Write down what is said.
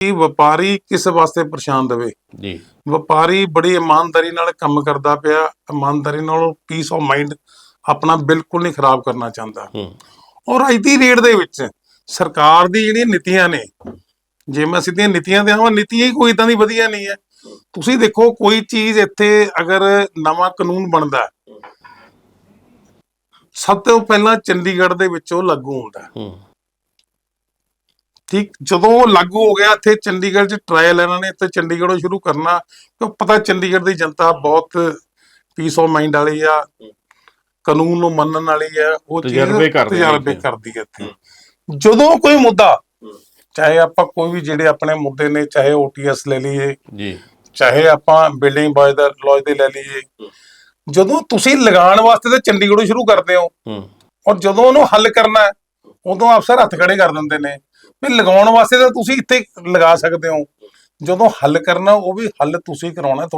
ਕਿ ਵਪਾਰੀ ਕਿਸ ਵਾਸਤੇ ਪਰੇਸ਼ਾਨ ਦੇਵੇ। ਜੀ। ਵਪਾਰੀ ਬੜੀ ਇਮਾਨਦਾਰੀ ਨਾਲ ਕੰਮ ਕਰਦਾ ਪਿਆ ਇਮਾਨਦਾਰੀ ਨਾਲ ਪੀਸ ਆਫ ਮਾਈਂਡ ਆਪਣਾ ਬਿਲਕੁਲ ਨਹੀਂ ਖਰਾਬ ਕਰਨਾ ਚਾਹੁੰਦਾ। ਹੂੰ। ਔਰ ਅੱਜ ਦੀ ਰੇਟ ਦੇ ਵਿੱਚ ਸਰਕਾਰ ਦੀ ਜਿਹੜੀਆਂ ਨੀਤੀਆਂ ਨੇ ਜੇ ਮੈਂ ਸਿੱਧੀਆਂ ਨੀਤੀਆਂ ਤੇ ਆਵਾਂ ਨੀਤੀਆਂ ਹੀ ਕੋਈ ਇਦਾਂ ਦੀ ਵਧੀਆ ਨਹੀਂ ਹੈ। ਤੁਸੀਂ ਦੇਖੋ ਕੋਈ ਚੀਜ਼ ਇੱਥੇ ਅਗਰ ਨਵਾਂ ਕਾਨੂੰਨ ਬਣਦਾ ਸਭ ਤੋਂ ਪਹਿਲਾਂ ਚੰਡੀਗੜ੍ਹ ਦੇ ਵਿੱਚ ਉਹ ਲਾਗੂ ਹੁੰਦਾ। ਠੀਕ? ਜਦੋਂ ਉਹ ਲਾਗੂ ਹੋ ਗਿਆ ਇੱਥੇ ਚੰਡੀਗੜ੍ਹ 'ਚ ਟ੍ਰਾਇਲ ਇਹਨਾਂ ਨੇ ਇੱਥੇ ਚੰਡੀਗੜ੍ਹੋਂ ਸ਼ੁਰੂ ਕਰਨਾ ਕਿਉਂ ਪਤਾ ਚੰਡੀਗੜ੍ਹ ਦੀ ਜਨਤਾ ਬਹੁਤ ਪੀਸ ਆਫ ਮਾਈਂਡ ਵਾਲੀ ਆ ਕਾਨੂੰਨ ਨੂੰ ਮੰਨਣ ਵਾਲੀ ਆ ਉਹ ਚੀਜ਼ ਤਜਰਬੇ ਕਰਦੀ ਹੈ ਇੱਥੇ। ਜਦੋਂ ਕੋਈ ਮੁੱਦਾ ਚਾਹੇ ਆਪਾਂ ਕੋਈ ਵੀ ਜਿਹੜੇ ਆਪਣੇ ਮੁੱਦੇ ਨੇ ਚਾਹੇ ਓਟੀਐਸ ਲੈ ਲਈਏ ਜੀ। ਚਾਹੇ ਆਪਾਂ ਬਿਲਡਿੰਗ ਬਾਏ ਦਾ ਲॉज ਦੇ ਲੈ ਲਈਏ ਜਦੋਂ ਤੁਸੀਂ ਲਗਾਉਣ ਵਾਸਤੇ ਤਾਂ ਚੰਡੀਗੜ੍ਹੋਂ ਸ਼ੁਰੂ ਕਰਦੇ ਹੋ ਹੂੰ। ਔਰ ਜਦੋਂ ਉਹਨੂੰ ਹੱਲ ਕਰਨਾ ਹੈ, ਉਦੋਂ ਅਫਸਰ ਹੱਥ ਖੜੇ ਕਰ ਦਿੰਦੇ ਨੇ। ਵੀ ਲਗਾਉਣ ਵਾਸਤੇ ਤਾਂ ਤੁਸੀਂ ਇੱਥੇ ਲਗਾ ਸਕਦੇ ਹੋ। ਜਦੋਂ ਹੱਲ ਕਰਨਾ, ਉਹ ਵੀ ਹੱਲ ਤੁਸੀਂ ਕਰਾਉਣਾ